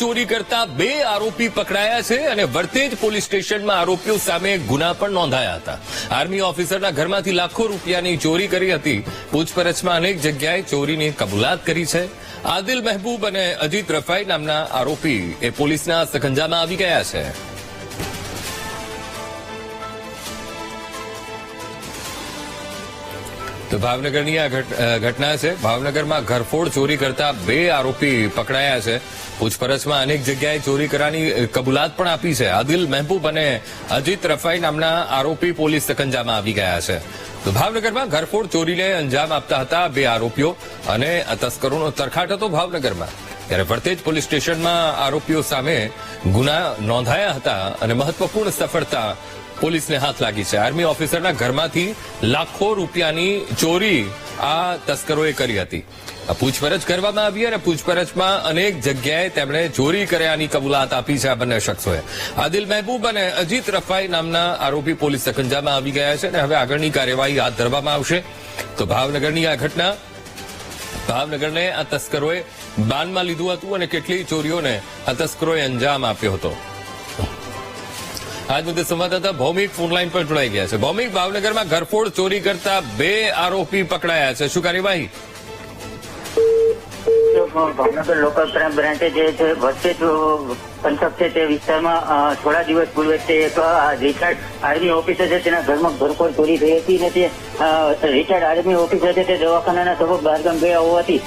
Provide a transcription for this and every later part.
ચોરી કરતા બે આરોપી પકડાયા છે અને વર્તેજ પોલીસ સ્ટેશનમાં આરોપીઓ સામે ગુના પણ નોંધાયા હતા. આર્મી ઓફિસરના ઘરમાંથી લાખો રૂપિયાની ચોરી કરી હતી. પૂછપરછમાં અનેક જગ્યાએ ચોરીની કબૂલાત કરી છે. આદિલ મહેબૂબ અને અજીત રફાઈ નામના આરોપી એ પોલીસના સખંજામાં આવી ગયા છે. તો ભાવનગરની આ ઘટના છે. ભાવનગરમાં ઘરફોડ ચોરી કરતા બે આરોપી પકડાયા છે. પૂછપરછમાં અનેક જગ્યાએ ચોરી કરવાની કબૂલાત પણ આપી છે. આદિલ મહેબૂબ અને અજીત રફાઈ નામના આરોપી પોલીસ સકંજામાં આવી ગયા છે. તો ભાવનગરમાં ઘરફોડ ચોરીને અંજામ આપતા હતા બે આરોપીઓ અને તસ્કરોનો તરખાટ હતો ભાવનગરમાં. ત્યારે વર્તેજ પોલીસ સ્ટેશનમાં આરોપીઓ સામે ગુના નોંધાયા હતા અને મહત્વપૂર્ણ સફળતા પોલીસને હાથ લાગી છે. આર્મી ઓફિસરના ઘરમાંથી લાખો રૂપિયાની ચોરી આ તસ્કરોએ કરી હતી. પૂછપરછ કરવામાં આવી અને પૂછપરછમાં અનેક જગ્યાએ તેમણે ચોરી કર્યાની કબૂલાત આપી છે આ બંને શખ્સોએ. આદિલ મહેબૂબ અને અજીત રફાઈ નામના આરોપી પોલીસ સકંજામાં આવી ગયા છે અને હવે આગળની કાર્યવાહી હાથ ધરવામાં આવશે. તો ભાવનગરની આ ઘટના, ભાવનગરને આ તસ્કરોએ બાનમાં લીધું હતું અને કેટલી ચોરીઓને આ તસ્કરોએ અંજામ આપ્યો હતો. આજ મુદ્દે સંવાદદાતા ભૌમિક ફોનલાઈન પર જોડાઈ ગયા છે. ભૌમિક, ભાવનગરમાં ઘરફોડ ચોરી કરતા બે આરોપી પકડાયા છે. શું કાર્યવાહી? ભાવનગર લોકલ ક્રાઇમ બ્રાન્ચે જે છે, વચ્ચે પંથક છે તે વિસ્તારમાં થોડા દિવસ પૂર્વે એક રિટાયર્ડ આર્મી ઓફિસર છે, તેના ઘરમાં ઘરફોડ ચોરી થઈ હતી અને તે રિટાયર્ડ આર્મી ઓફિસર છે તે દવાખાનાના સબબ બહારગામ ગયા હોવાથી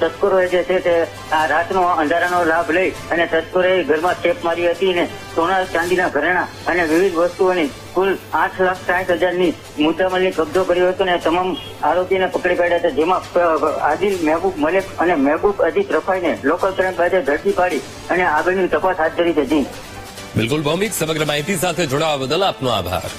તસ્કરોએ જે છે તે આ રાતનો અંધારાનો લાભ લઈ અને તસ્કરોએ ઘરમાં ચેપ મારી હતી અને સોના ચાંદીના ઘરેણા અને વિવિધ વસ્તુઓની કુલ આઠ લાખ સાઠ હજારની મુદ્દામાલની કબજો કર્યો હતો અને તમામ આરોપીને પકડી પાડ્યા હતા, જેમાં આદિલ મહેબૂબ મલેક અને મહેબૂબ અજીત રફાઈને લોકલ ક્રાઇમ બ્રાન્ચે ઝડપી પાડી અને આગળની તપાસ હાથ ધરી હતી બિલકુલ ભૌમિક સમગ્ર માહિતી સાથે જોડાવા બદલ આપનો આભાર.